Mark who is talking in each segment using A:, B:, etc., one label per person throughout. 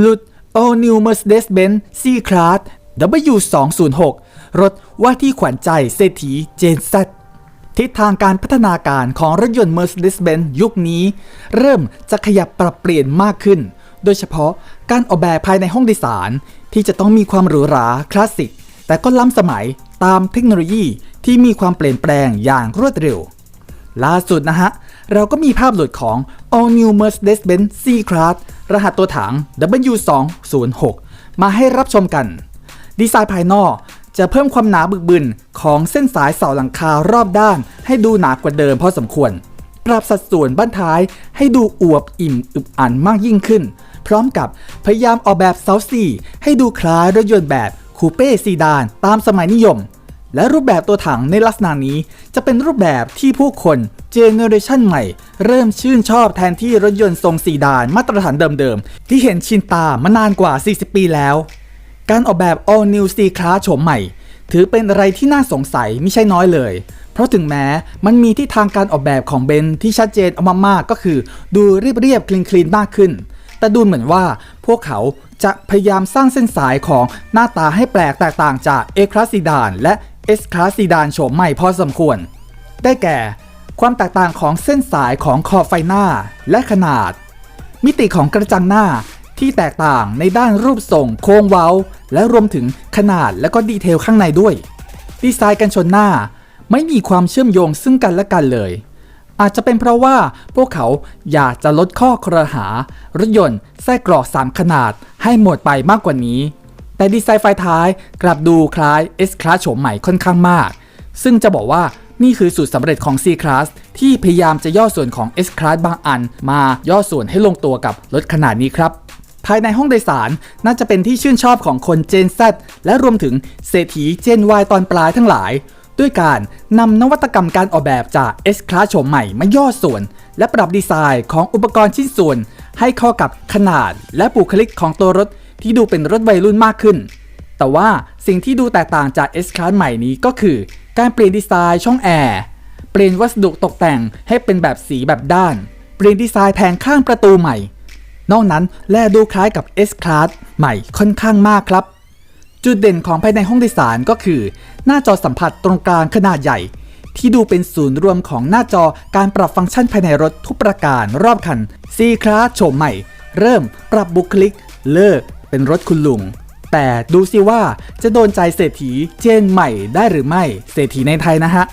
A: หลุด All New Mercedes-Benz C-Class W206 รถว่าที่ขวัญใจเศรษฐีเจนซัทิศทางการพัฒนาการของรถยนต์ Mercedes-Benz ยุคนี้ เริ่มจะขยับปรับเปลี่ยนมากขึ้น โดยเฉพาะการออกแบบภายในห้องโดยสาร ที่จะต้องมีความหรูหราคลาสสิก แต่ก็ล้ำสมัยตามเทคโนโลยีที่มีความเปลี่ยนแปลงอย่างรวดเร็ว ล่าสุดนะฮะ เราก็มีภาพหลุดของ All New Mercedes-Benz C-Class รหัสตัวถัง W206 มาให้รับชมกัน ดีไซน์ภายนอกจะเพิ่มความหนาบึกบึนของเส้นสายเสาหลังคารอบด้าน ให้ดูหนากว่าเดิมพอสมควร ปรับสัดส่วนบ้านท้ายให้ดูอวบอิ่มอึบอันมากยิ่งขึ้น พร้อมกับพยายามออกแบบเซาซี่ให้ดูคล้ายรถยนต์แบบคูเป้ซีดานตามสมัยนิยม และรูปแบบตัวถังในลักษณะนี้จะเป็นรูปแบบที่ผู้คน เจเนอเรชันใหม่ เริ่มชื่นชอบแทนที่รถยนต์ทรงซีดานมาตรฐานเดิมๆ ที่เห็นชินตามานานกว่า 40 ปีแล้ว การออกแบบ All New C Class โฉมใหม่ ถือเป็นอะไรที่น่าสงสัยไม่ใช่น้อยเลย เพราะถึงแม้มันมีที่ทางการออกแบบของเบนที่ชัดเจนออกมามากก็คือ ดูเรียบๆคลีนคลีนมากขึ้น แต่ดูเหมือนว่าพวกเขาจะพยายามสร้างเส้นสายของหน้าตาให้แปลกแตกต่างจาก A Class Sedan และ S Class Sedan โฉมใหม่พอสมควร ได้แก่ ความแตกต่างของเส้นสายของขอบไฟหน้าและขนาด มิติของกระจังหน้าที่แตกต่างในด้านรูปทรงโค้งเว้า และรวมถึงขนาดและก็ดีเทลข้างในด้วย ดีไซน์กันชนหน้าไม่มีความเชื่อมโยงซึ่งกันและกันเลย อาจจะเป็นเพราะว่าพวกเขาอยากจะลดข้อครหา รถยนต์ไส้กรอก3ขนาดให้หมดไปมากกว่านี้ แต่ดีไซน์ไฟท้ายกลับดูคล้าย S Class โฉมใหม่ค่อนข้างมาก ซึ่งจะบอกว่า นี่คือสูตรสำเร็จของ C Class ที่พยายามจะย่อส่วนของ S Class บางอัน มาย่อส่วนให้ลงตัวกับรถขนาดนี้ครับภายในห้องโดยสารน่าจะเป็นที่ชื่นชอบของคนเจน Z และรวมถึงเศรษฐีเจน Y ตอนปลายทั้งหลาย ด้วยการนำนวัตกรรมการออกแบบจาก S Class โฉมใหม่มาย่อส่วน และปรับดีไซน์ของอุปกรณ์ชิ้นส่วน ให้เข้ากับขนาดและบุคลิกของตัวรถที่ดูเป็นรถวัยรุ่นมากขึ้น แต่ว่าสิ่งที่ดูแตกต่างจาก S Class ใหม่นี้ก็คือ การเปลี่ยนดีไซน์ช่องแอร์ เปลี่ยนวัสดุตกแต่งให้เป็นแบบสีแบบด้าน เปลี่ยนดีไซน์แผงข้างประตูใหม่ นอกนั้นแลดูคล้ายกับ S Class ใหม่ค่อนข้างมากครับ จุดเด่นของภายในห้องโดยสารก็คือ หน้าจอสัมผัสตรงกลางขนาดใหญ่ ที่ดูเป็นศูนย์รวมของหน้าจอการปรับฟังก์ชันภายในรถทุกประการรอบคัน C Class โฉมใหม่ เริ่มปรับบุคลิก เลิกเป็นรถคุณลุง แต่ดูสิว่าจะโดนใจเศรษฐีเจนใหม่ได้หรือไม่ เศรษฐีในไทยนะฮะ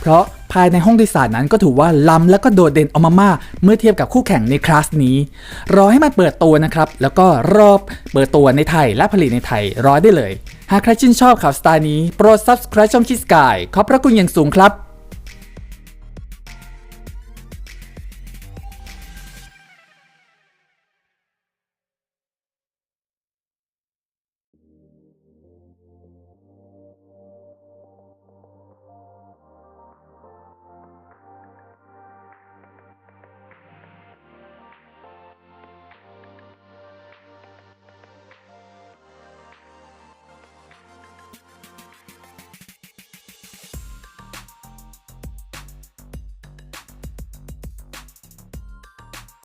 A: เพราะภายในห้องโดยสารนั้นก็ถือว่าล้ำและก็โดดเด่นออกมามากเมื่อเทียบกับคู่แข่งในคลาสนี้ รอให้มันเปิดตัวนะครับ แล้วก็รอบเปิดตัวในไทยและผลิตในไทยรอได้เลย หากใครชื่นชอบข่าวสไตล์นี้โปรด subscribe ช่องคิสกายขอบพระคุณอย่างสูงครับ